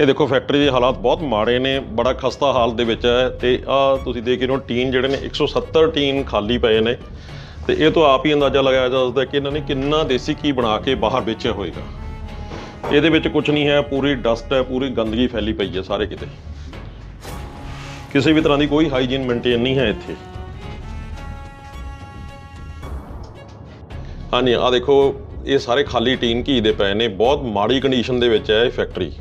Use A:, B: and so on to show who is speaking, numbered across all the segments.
A: ਇਹ ਦੇਖੋ ਫੈਕਟਰੀ ਦੇ ਹਾਲਾਤ ਬਹੁਤ ਮਾੜੇ ਨੇ, ਬੜਾ ਖਸਤਾ ਹਾਲ ਦੇ ਵਿੱਚ ਹੈ ਤੇ ਆ ਤੁਸੀਂ ਦੇਖ ਰਹੇ ਹੋ, ਟੀਨ ਜਿਹੜੇ ਨੇ 170 ਟੀਨ ਖਾਲੀ ਪਏ ਨੇ ਤੇ ਇਹ ਤੋਂ ਆਪ ਹੀ ਅੰਦਾਜ਼ਾ ਲਗਾਇਆ ਜਾ ਸਕਦਾ ਕਿ ਇਹਨਾਂ ਨੇ ਕਿੰਨਾ ਦੇਸੀ ਕੀ ਬਣਾ ਕੇ ਬਾਹਰ ਵੇਚਿਆ ਹੋਏਗਾ। ਇਹਦੇ ਵਿੱਚ ਕੁਝ ਨਹੀਂ ਹੈ, ਪੂਰੀ ਡਸਟ ਹੈ, ਪੂਰੀ ਗੰਦਗੀ ਫੈਲੀ ਪਈ ਹੈ ਸਾਰੇ ਕਿਤੇ। ਕਿਸੇ ਵੀ ਤਰ੍ਹਾਂ ਦੀ ਕੋਈ ਹਾਈਜੀਨ ਮੇਨਟੇਨ ਨਹੀਂ ਹੈ ਇੱਥੇ। ਹਾਂਜੀ ਆ ਦੇਖੋ, ਇਹ ਸਾਰੇ ਖਾਲੀ ਟੀਨ ਘੀ ਦੇ ਪਏ ਨੇ, ਬਹੁਤ ਮਾੜੀ ਕੰਡੀਸ਼ਨ ਦੇ ਵਿੱਚ ਹੈ ਇਹ ਫੈਕਟਰੀ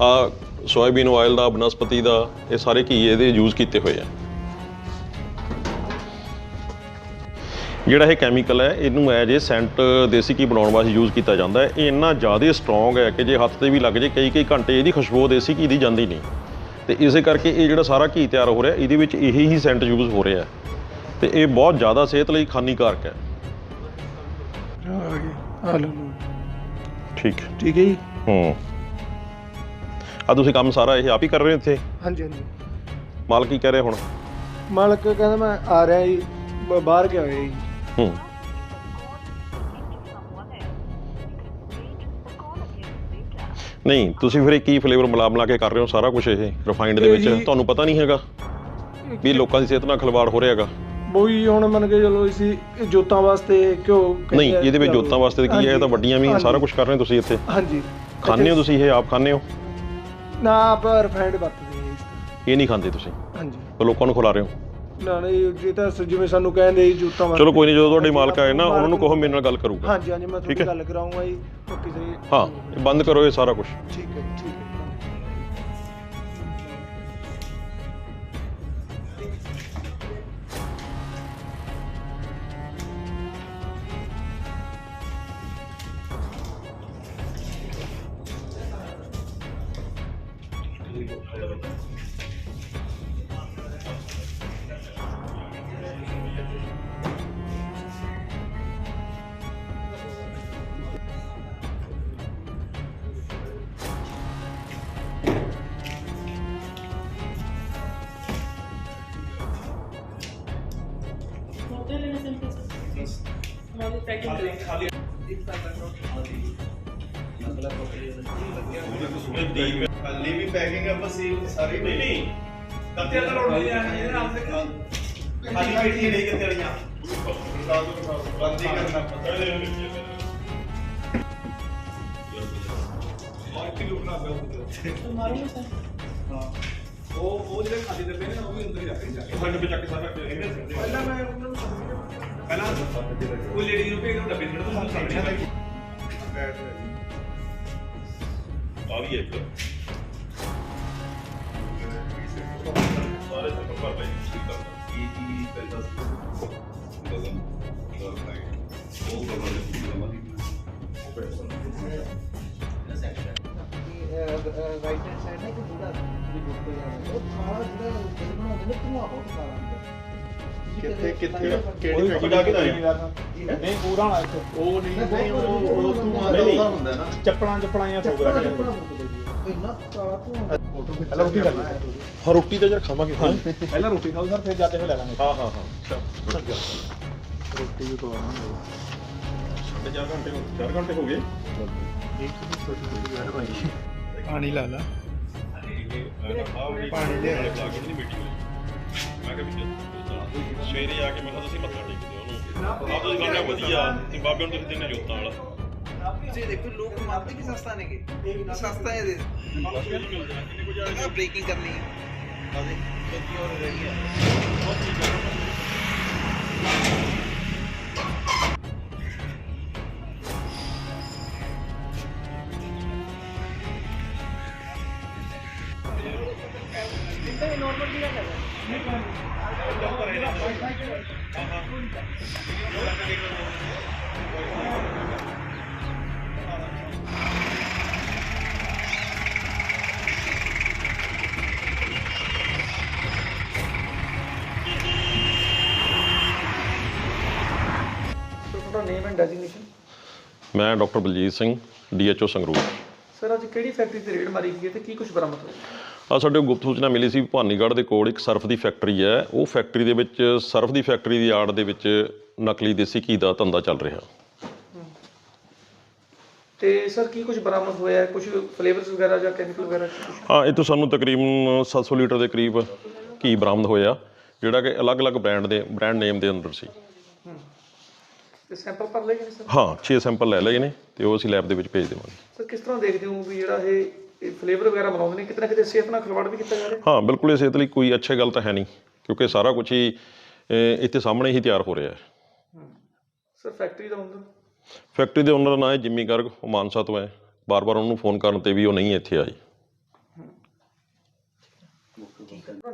A: ਆ ਸੋਇਆਬੀਨ ਆਇਲ ਦਾ ਬਨਸਪਤੀ ਦਾ ਇਹ ਸਾਰੇ ਘੀ ਇਹਦੇ ਯੂਜ਼ ਕੀਤੇ ਹੋਏ ਆ। ਜਿਹੜਾ ਇਹ ਕੈਮੀਕਲ ਹੈ ਇਹਨੂੰ ਐਜ ਇਹ ਸੈਂਟ ਦੇਸੀ ਘੀ ਬਣਾਉਣ ਵਾਸਤੇ ਯੂਜ਼ ਕੀਤਾ ਜਾਂਦਾ ਹੈ। ਇਹ ਇੰਨਾ ਜ਼ਿਆਦਾ ਸਟਰੋਂਗ ਹੈ ਕਿ ਜੇ ਹੱਥ ਤੇ ਵੀ ਲੱਗ ਜੇ ਕਈ ਕਈ ਘੰਟੇ ਇਹਦੀ ਖੁਸ਼ਬੂ ਦੇਸੀ ਘੀ ਦੀ ਜਾਂਦੀ ਨਹੀਂ। ਤੇ ਇਸੇ ਕਰਕੇ ਇਹ ਜਿਹੜਾ ਸਾਰਾ ਘੀ ਤਿਆਰ ਹੋ ਰਿਹਾ ਇਹਦੇ ਵਿੱਚ ਇਹੀ ਹੀ ਸੈਂਟ ਯੂਜ਼ ਹੋ ਰਿਹਾ ਤੇ ਇਹ ਬਹੁਤ ਜ਼ਿਆਦਾ ਸਿਹਤ ਲਈ ਹਾਨੀਕਾਰਕ ਹੈ। ਠੀਕ
B: ਠੀਕ ਹੈ ਜੀ?
A: ਹੂੰ। ਆ ਤੁਸੀਂ ਕੰਮ ਸਾਰਾ ਇਹ ਆਪ ਹੀ ਕਰ ਰਹੇ ਹੋ ਇੱਥੇ?
B: ਹਾਂਜੀ ਹਾਂਜੀ।
A: ਮਾਲਕ ਕੀ ਕਹਿ ਰਿਹਾ ਹੁਣ?
B: ਮਾਲਕ ਕਹਿੰਦਾ ਮੈਂ ਆ ਰਿਹਾ ਜੀ ਬ- ਬਾਹਰ ਗਿਆ ਹੋਇਆ ਜੀ।
A: ਹੂੰ। ਨਹੀਂ ਤੁਸੀਂ ਫਿਰ ਇਹ ਕੀ ਫਲੇਵਰ ਮਿਲਾ ਮਿਲਾ ਕੇ ਕਰ ਰਹੇ ਹੋ? ਸਾਰਾ ਕੁਝ ਇਹ ਰਿਫਾਈਨਡ ਦੇ ਵਿੱਚ? ਤੁਹਾਨੂੰ ਪਤਾ ਨਹੀਂ ਹੈਗਾ ਵੀ ਲੋਕਾਂ ਦੀ ਸਿਹਤ ਨਾਲ ਖਿਲਵਾੜ ਹੋ ਰਿਹਾ ਹੈਗਾ।
B: ਬੋਈ ਹੁਣ ਮੰਨ ਕੇ ਚਲੋ ਅਸੀਂ ਇਹ ਜੋਤਾਂ ਵਾਸਤੇ ਕਿਉਂ
A: ਨਹੀਂ ਇਹਦੇ ਵਿੱਚ ਜੋਤਾਂ ਵਾਸਤੇ ਕੀ ਹੈ? ਇਹ ਤਾਂ ਵੱਡੀਆਂ ਵੀ ਸਾਰਾ ਕੁਝ ਕਰ ਰਹੇ ਹੋ ਤੁਸੀਂ ਇੱਥੇ।
B: ਹਾਂਜੀ।
A: ਖਾਂਦੇ ਹੋ ਤੁਸੀਂ ਇਹ? ਆਪ ਖਾਂਦੇ ਹੋ?
B: ਨਾ ਆਪ ਰਿਫਾਈਨਡ ਵਰਤਦੇ ਹਾਂ।
A: ਇਹ ਨਹੀਂ ਖਾਂਦੇ ਤੁਸੀਂ?
B: ਹਾਂਜੀ।
A: ਉਹ ਲੋਕਾਂ ਨੂੰ ਖਿਲਾ ਰਹੇ ਹੋ?
B: ਨਾ ਨਹੀਂ ਜੇ ਤਾਂ ਸ- ਜਿਵੇਂ ਸਾਨੂੰ ਕਹਿੰਦੇ ਜੀ ਜੋਤਾਂ ਵਾਸਤੇ
A: ਚਲੋ ਕੋਈ ਨਹੀਂ ਜਦੋਂ ਤੁਹਾਡੇ ਮਾਲਕ ਆਏ ਨਾ ਉਹਨਾਂ ਨੂੰ ਕਹੋ ਮੇਰੇ ਨਾਲ ਗੱਲ ਕਰੂਗਾ।
B: ਹਾਂਜੀ ਹਾਂਜੀ ਮੈਂ
A: ਠੀਕ
B: ਤੁਹਾਡੀ
A: ਹੈ।
B: ਗੱਲ ਕਰਾਉਂਗਾ ਜੀ ਉਹ ਕਿਸੇ
A: ਹਾਂ ਇਹ ਬੰਦ ਕਰੋ ਇਹ ਸਾਰਾ ਕੁਝ
B: ਠੀਕ ਹੈ ਜੀ, खाली भी
C: पैकिंग है बस ये सारी नहीं
D: नहीं करते अंदर और नहीं आना है आपसे क्यों खाली बैठ ही नहीं करते यहाँ बता दो बंद ही करना पता है और की
C: रुकना बहुत हाँ
D: ਉਹ ਉਹ ਜਿਹੜੇ ਖਾਲੀ ਡੱਬੇ ਨੇ ਉਹ ਵੀ ਅੰਦਰ ਹੀ ਰੱਖ ਕੇ ਸਾਡੇ ਵਿੱਚ ਚੱਕ ਸਾਰਾ ਪਹਿਲਾਂ ਮੈਂ ਉਹਨਾਂ ਨੂੰ ਪਹਿਲਾਂ ਉਹ ਲੇਡੀ ਨੂੰ ਭੇਜ ਦੋ ਡੱਬੇ ਜਿਹੜਾ ਤੁਹਾਨੂੰ ਸਾਹਮਣੇ ਆ ਵੀ ਇੱਕ। ਸਾਰੇ ਸਭ ਪਰ ਲਈ ਠੀਕ ਆ ਇਹ ਕੀ ਪੈਸਾ
E: ਰਾਈਟ ਹੈਂਡ ਸਾਈਡ ਨਾ ਇੱਕ ਬੁੜਾ ਵੀ ਗੁੱਟ ਹੋ ਜਾਂਦਾ ਉਹ ਖਾਣਾ ਜਿਹੜਾ ਦਿਲ ਬਣਾਉਂਦੇ ਨੇ ਧੂਆ ਬਹੁਤ ਸਾਰਾ ਹੁੰਦਾ
D: ਕਿੱਥੇ ਕਿੱਥੇ?
E: ਕਿਹੜੀ
D: ਕਿਹੜੀ ਕੱਢਾ ਕੇ ਲਾਈ
F: ਨਹੀਂ ਪੂਰਾ ਨਾ ਇੱਥੇ।
D: ਉਹ ਨਹੀਂ ਨਹੀਂ ਉਹ ਉਹ ਤੂੰ
F: ਨਹੀਂ।
D: ਆਉਂਦਾ ਹੁੰਦਾ ਨਾ।
F: ਚੱਪਲਾਂ ਚੱਪਲਾਂ ਜਾਂ ਫੋਗ
E: ਇੰਨਾ ਸਾਰਾ ਧੂਆ
F: ਪਹਿਲਾਂ ਰੋਟੀ ਕਰ ਲਈ।
A: ਹਾਂ ਰੋਟੀ ਤਾਂ ਜਰ ਖਾਵਾਂਗੇ ਹਾਂ
F: ਪਹਿਲਾਂ ਰੋਟੀ ਖਾਓ ਸਰ ਫਿਰ ਜਾਂਦੇ ਹੋਏ ਲੈ ਲਾਂਗੇ।
A: ਹਾਂ ਹਾਂ ਹਾਂ।
F: ਰੋਟੀ ਵੀ ਖਵਾਵਾਂਗੇ
A: ਸਾਢੇ ਚਾਰ ਘੰਟੇ ਹੋ 4 ਘੰਟੇ ਹੋ ਗਏ।
B: ਪਾਣੀ ਲਾ ਲਾ।
A: ਪਾਣੀ ਦੇ ਸਵੇਰੇ ਆ ਕੇ ਮੈਂ ਕਿਹਾ ਤੁਸੀਂ ਮੱਥਾ ਟੇਕਦੇ ਹੋ ਉਹਨੂੰ। ਆਪ ਤੁਸੀਂ ਕਹਿੰਦੇ ਵਧੀਆ। ਤੇ ਬਾਬੇ ਨੂੰ ਤੁਸੀਂ ਦਿੰਦੇ ਜੋਤਾਂ ਵਾਲਾ।
E: ਤੁਸੀਂ ਦੇਖੋ ਲੋਕ ਮੰਨਦੇ ਕਿ ਸਸਤਾ ਨੇਗੇ। ਸਸਤਾ ਹੈ ਦੇ। ਬ੍ਰੇਕਿੰਗ ਕਰਨੀ ਹੈ। ਆਦੇ ਗਲਤੀ ਹੋ ਰਹੀ ਹੈ।
B: ਤੁਹਾਡਾ ਨੇਮ ਐਂਡ ਡੈਜ਼ਿਗਨੇਸ਼ਨ
A: ਮੈਂ doctor Baljit Singh DHO Sangrur.
B: Sir ਅੱਜ ਕਿਹੜੀ ਫੈਕਟਰੀ ਤੇ ਰੇਡ ਮਾਰੀ ਗਈ ਹੈ ਤੇ ਕੀ ਕੁਝ ਬਰਾਮਦ ਹੋਇਆ?
A: ਆ ਸਾਡੇ ਗੁਪਤ ਸੂਚਨਾ ਮਿਲੀ ਸੀ ਭਵਾਨੀਗੜ੍ਹ ਦੇ ਕੋਲ ਇੱਕ ਸਰਫ ਦੀ ਫੈਕਟਰੀ ਹੈ। ਉਹ ਫੈਕਟਰੀ ਦੇ ਵਿੱਚ ਸਰਫ ਦੀ ਫੈਕਟਰੀ ਦੀ ਆੜ ਦੇ ਵਿੱਚ ਨਕਲੀ ਦੇਸੀ ਘੀ ਦਾ ਧੰਦਾ ਚੱਲ ਰਿਹਾ।
B: ਤੇ ਸਰ ਕੀ ਕੁਝ ਬਰਾਮਦ ਹੋਇਆ ਕੁਝ ਫਲੇਵਰਸ ਵਗੈਰਾ ਜਾਂ ਕੈਮੀਕਲ ਵਗੈਰਾ?
A: ਹਾਂ ਇਹ ਤੋਂ ਸਾਨੂੰ ਤਕਰੀਬਨ 700 ਲੀਟਰ ਦੇ ਕਰੀਬ ਘੀ ਬਰਾਮਦ ਹੋਇਆ ਜਿਹੜਾ ਕਿ ਅਲੱਗ-ਅਲੱਗ ਬ੍ਰਾਂਡ ਦੇ ਬ੍ਰਾਂਡ ਨੇਮ ਦੇ ਅੰਦਰ ਸੀ।
B: ਤੇ ਸੈਂਪਲ ਭਰ ਲਏ ਗਏ ਨੇ ਸਰ?
A: ਹਾਂ 6 ਸੈਂਪਲ ਲੈ ਲਏ ਨੇ ਤੇ ਉਹ ਅਸੀਂ ਲੈਬ ਦੇ ਵਿੱਚ ਭੇਜ ਦੇਵਾਂਗੇ।
B: ਸਰ ਕਿਸ ਤਰ੍ਹਾਂ ਦੇਖਦੇ ਹੋ ਵੀ ਜਿਹੜਾ ਇਹ ਫਲੇਵਰ ਵਗੈਰਾ ਬਣਾਉਂਦੇ ਨੇ? ਕਿਤੇ ਨਾ ਕਿਤੇ ਸਿਹਤ ਨਾਲ ਖਿਲਵਾੜ ਵੀ ਕੀਤਾ ਜਾ ਰਿਹਾ
A: ਹਾਂ? ਬਿਲਕੁਲ ਇਹ ਸਿਹਤ ਲਈ ਕੋਈ ਅੱਛੀ ਗੱਲ ਤਾਂ ਹੈ ਨਹੀਂ ਕਿਉਂਕਿ ਸਾਰਾ ਕੁਝ ਹੀ ਅਹ, ਇੱਥੇ ਸਾਹਮਣੇ ਹੀ ਤਿਆਰ ਹੋ ਰਿਹਾ ਹੈ।
B: ਸਰ ਫੈਕਟਰੀ ਦਾ ਹੁੰਦਾ
A: ਫੈਕਟਰੀ ਦੇ ਓਨਰ ਦਾ ਨਾਂ ਹੈ ਜਿੰਮੀ ਗਰਗ ਉਹ ਮਾਨਸਾ ਤੋਂ ਹੈ। ਬਾਰ-ਬਾਰ ਉਹਨੂੰ ਫੋਨ ਕਰਨ ਤੇ ਵੀ ਉਹ ਨਹੀਂ ਇੱਥੇ ਆਈ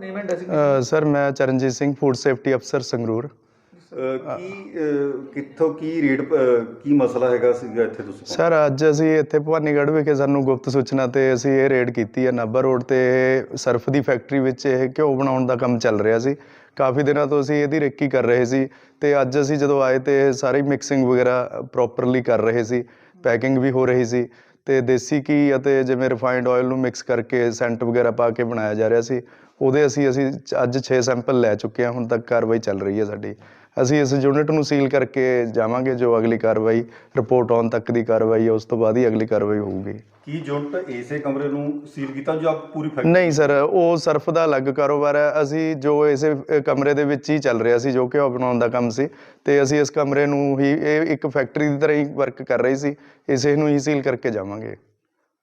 B: ਨੇਮ ਐਂਡ ਡੈਸਿਗਨੇਸ਼ਨ
G: ਅ, ਸਰ ਮੈਂ ਚਰਨਜੀਤ ਸਿੰਘ ਫੂਡ ਸੇਫਟੀ ਅਫਸਰ ਸੰਗਰੂਰ।
H: ਕੀ ਕਿੱਥੋਂ ਕੀ ਰੇਟ ਕੀ ਮਸਲਾ ਹੈਗਾ ਸੀਗਾ ਇੱਥੇ ਤੁਸੀਂ
G: ਸਰ, ਅੱਜ ਅਸੀਂ ਇੱਥੇ ਭਵਾਨੀਗੜ੍ਹ ਵਿਖੇ ਸਾਨੂੰ ਗੁਪਤ ਸੂਚਨਾ ਤੇ ਅਸੀਂ ਇਹ ਰੇਡ ਕੀਤੀ ਹੈ ਨਾਭਾ ਰੋਡ ਤੇ ਇਹ ਸਰਫ ਦੀ ਫੈਕਟਰੀ ਵਿੱਚ ਇਹ ਘਿਓ ਬਣਾਉਣ ਦਾ ਕੰਮ ਚੱਲ ਰਿਹਾ ਸੀ। ਕਾਫੀ ਦਿਨਾਂ ਤੋਂ ਅਸੀਂ ਇਹਦੀ ਰੇਕੀ ਕਰ ਰਹੇ ਸੀ ਤੇ ਅੱਜ ਅਸੀਂ ਜਦੋਂ ਆਏ ਤੇ ਇਹ ਸਾਰੀ ਮਿਕਸਿੰਗ ਵਗੈਰਾ ਪ੍ਰੋਪਰਲੀ ਕਰ ਰਹੇ ਸੀ ਪੈਕਿੰਗ ਵੀ ਹੋ ਰਹੀ ਸੀ ਤੇ ਦੇਸੀ ਘੀ ਅਤੇ ਜਿਵੇਂ ਰਿਫਾਈਨਡ ਆਇਲ ਨੂੰ ਮਿਕਸ ਕਰਕੇ ਸੈਂਟ ਵਗੈਰਾ ਪਾ ਕੇ ਬਣਾਇਆ ਜਾ ਰਿਹਾ ਸੀ। ਉਹਦੇ ਅਸੀਂ ਅਸੀਂ ਅੱਜ 6 ਸੈਂਪਲ ਲੈ ਚੁੱਕੇ ਹਾਂ ਹੁਣ ਤੱਕ ਕਾਰਵਾਈ ਚੱਲ ਰਹੀ ਹੈ ਸਾਡੀ। ਅਸੀਂ ਇਸ ਯੂਨਿਟ ਨੂੰ ਸੀਲ ਕਰਕੇ ਜਾਵਾਂਗੇ ਜੋ ਅਗਲੀ ਕਾਰਵਾਈ ਰਿਪੋਰਟ ਆਉਣ ਤੱਕ ਦੀ ਕਾਰਵਾਈ ਹੈ ਉਸ ਤੋਂ ਬਾਅਦ ਹੀ ਅਗਲੀ ਕਾਰਵਾਈ ਹੋਊਗੀ।
H: ਕੀ ਯੂਨਿਟ ਇਸੇ ਕਮਰੇ ਨੂੰ ਸੀਲ ਕੀਤਾ ਜੋ ਆਪ ਪੂਰੀ ਫੈਕਟਰੀ
G: ਨਹੀਂ ਸਰ ਉਹ ਸਰਫ ਦਾ ਅਲੱਗ ਕਾਰੋਬਾਰ ਹੈ। ਅਸੀਂ ਜੋ ਇਸੇ ਕਮਰੇ ਦੇ ਵਿੱਚ ਹੀ ਚੱਲ ਰਿਹਾ ਸੀ ਜੋ ਕਿ ਉਹ ਬਣਾਉਣ ਦਾ ਕੰਮ ਸੀ ਤੇ ਅਸੀਂ ਇਸ ਕਮਰੇ ਨੂੰ ਹੀ ਇਹ ਇੱਕ ਫੈਕਟਰੀ ਦੀ ਤਰ੍ਹਾਂ ਹੀ ਵਰਕ ਕਰ ਰਹੀ ਸੀ ਇਸੇ ਨੂੰ ਹੀ ਸੀਲ ਕਰਕੇ ਜਾਵਾਂਗੇ।